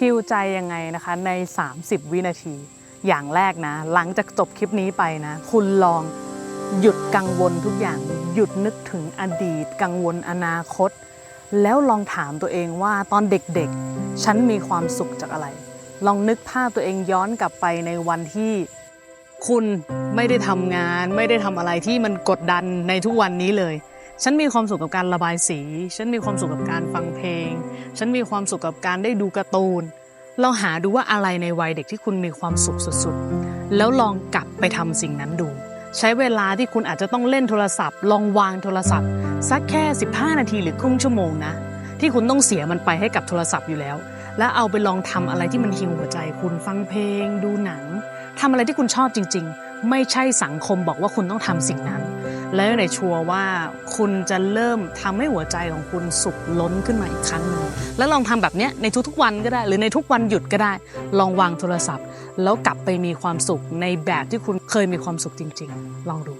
ฮิวใจยังไงนะคะใน 30 วินาที อย่างแรกนะ หลังจากจบคลิปนี้ไปนะ คุณลองหยุดกังวลทุกอย่าง หยุดนึกถึงอดีต กังวลอนาคต แล้วลองถามตัวเองว่าตอนเด็กๆ ฉันมีความสุขจากอะไร ลองนึกภาพตัวเองย้อนกลับไปในวันที่คุณไม่ได้ทำงาน ไม่ได้ทำอะไรที่มันกดดันในทุกวันนี้เลย ฉันมีความสุขกับการระบายสี ฉันมีความสุขกับการฟังเพลง ฉันมีความสุขกับการได้ดูการ์ตูนลองหาดูว่าอะไรในวัยเด็กที่คุณมีความสุขสุดๆ แล้วลองกลับไปทำสิ่งนั้นดู ใช้เวลาที่คุณอาจจะต้องเล่นโทรศัพท์ ลองวางโทรศัพท์ สักแค่ 15 นาทีหรือครึ่งชั่วโมงนะ ที่คุณต้องเสียมันไปให้กับโทรศัพท์อยู่แล้ว แล้วเอาไปลองทำอะไรที่มันฮิวหัวใจ คุณฟังเพลง ดูหนังทำอะไรที่คุณชอบจริง ๆ ไม่ใช่สังคมบอกว่าคุณต้องทำสิ่งนั้น แล้วในชัวร์ว่าคุณจะเริ่มทำให้หัวใจของคุณสุขล้นขึ้นมาอีกครั้งหนึ่งแล้วลองทำแบบเนี้ยในทุกๆวันก็ได้ หรือในทุกวันหยุดก็ได้ ลองวางโทรศัพท์ แล้วกลับไปมีความสุขในแบบที่คุณเคยมีความสุขจริง ๆ ลองดู